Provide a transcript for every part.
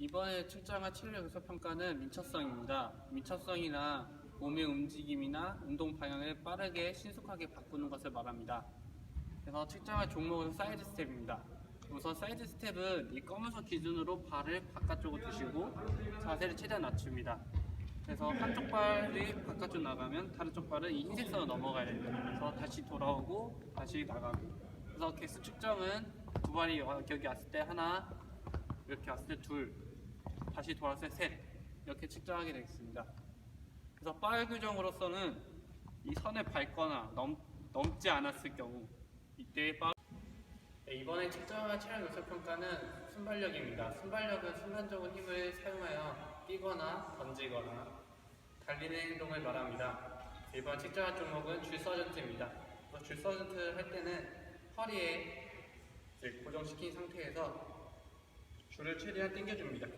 이번에 측정한 체력 요소 평가는 민첩성입니다. 민첩성이나 몸의 움직임이나 운동 방향을 빠르게 신속하게 바꾸는 것을 말합니다. 그래서 측정할 종목은 사이드 스텝입니다. 우선 사이드 스텝은 이 검은선 기준으로 발을 바깥쪽으로 두시고 자세를 최대한 낮춥니다. 그래서 한쪽 발이 바깥쪽 나가면 다른 쪽 발은 이 흰색 선을 넘어가야 됩니다. 그래서 다시 돌아오고 다시 나가고. 그래서 개수 측정은 두 발이 여기 왔을 때 하나, 이렇게 왔을 때 둘, 다시 때 셋, 이렇게 측정하게 되겠습니다. 그래서 바 규정으로서는 이 선을 밟거나 넘, 넘지 않았을 경우 이때 바 네, 이번에 측정한 체력 요소 평가는 순발력입니다. 순발력은 순간적으로 힘을 사용하여 뛰거나 던지거나 달리는 행동을 말합니다. 이번 측정한 종목은 줄 서전트입니다. 그래서 줄 서전트 할 때는 허리에 고정시킨 상태에서 줄을 최대한 당겨줍니다.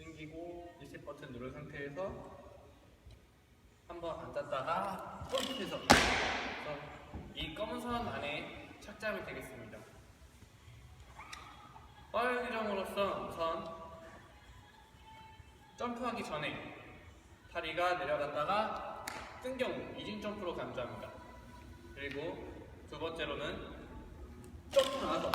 당기고 리셋 버튼 누른 상태에서 한번 앉았다가 펌프해서 이 검은 선 안에 착장이 되겠습니다. 빠른 규정으로서 우선 점프하기 전에 다리가 내려갔다가 뜬 경우 이진 점프로 감지합니다. 그리고 두 번째로는 점프 나서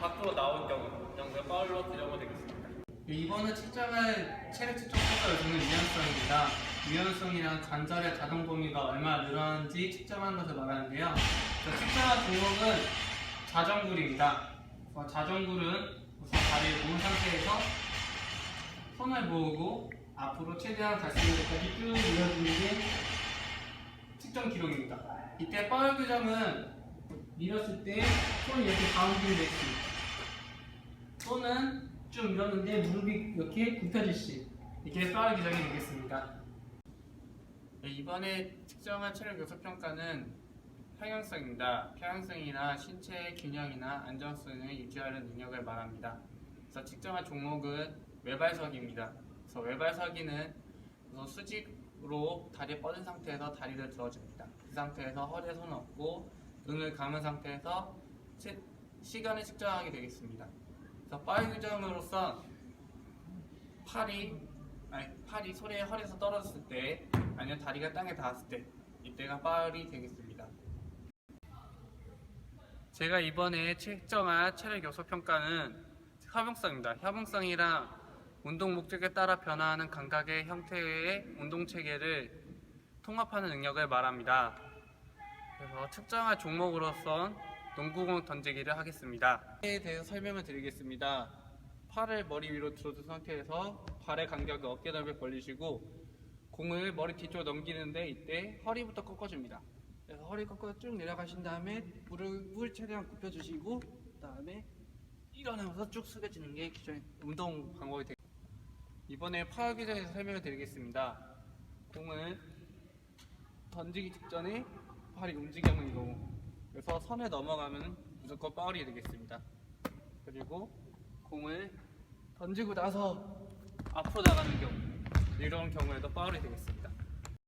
밖으로 나온 경우 영상 파울로 들여보 되겠습니다. 이번은 측정할 체력 측정 평가 요소는 유연성입니다. 유연성이란 관절의 가동 범위가 얼마나 늘어나는지 측정하는 것을 말하는데요. 그 측정한 종목은 자전굴입니다. 어, 자전굴은 우선 다리를 모은 상태에서 손을 모으고 앞으로 최대한 갈 수 있는 데까지 쭉 밀어주는 게 측정 기록입니다. 이때 파울 규정은 밀었을 때 손이 이렇게 가운데로 냈습니다 손은 쭉 밀었는데 무릎이 이렇게 굽혀질 시 이게 파울 규정이 되겠습니다. 네, 이번에 측정한 체력 요소 평가는 평형성입니다. 평형성이나 신체의 균형이나 안정성을 유지하는 능력을 말합니다. 그래서 측정한 종목은 외발서기입니다. 그래서 외발서기는 우선 수직으로 다리에 뻗은 상태에서 다리를 들어줍니다. 그 상태에서 허리에 손 얹고 눈을 감은 상태에서 시- 시간을 측정하게 되겠습니다. 파이 규정으로서 팔이 아니 팔이 소리에 허리에서 떨어졌을 때 아니면 다리가 땅에 닿았을 때 이때가 파울이 되겠습니다. 제가 이번에 측정한 체력 요소 평가는 협용성입니다. 협용성이랑 운동 목적에 따라 변화하는 감각의 형태의 운동 체계를 통합하는 능력을 말합니다. 그래서 측정할 종목으로선 농구공 던지기를 하겠습니다. 에 대해서 설명을 드리겠습니다. 팔을 머리 위로 들어둔 상태에서 발의 간격을 어깨 넓이 벌리시고 공을 머리 뒤쪽으로 넘기는데 이때 허리부터 꺾어줍니다. 그래서 허리 꺾어 쭉 내려가신 다음에 무릎을 최대한 굽혀주시고 그다음에 일어나면서 쭉 숙여지는 게 기존 운동 방법이 되겠습니다. 이번에 파워 기전에서 설명을 드리겠습니다. 공을 던지기 직전에 팔이 움직이는 경우 그래서 선에 넘어가면 무조건 파울이 되겠습니다. 그리고 공을 던지고 나서 앞으로 나가는 경우 이런 경우에도 파울이 되겠습니다.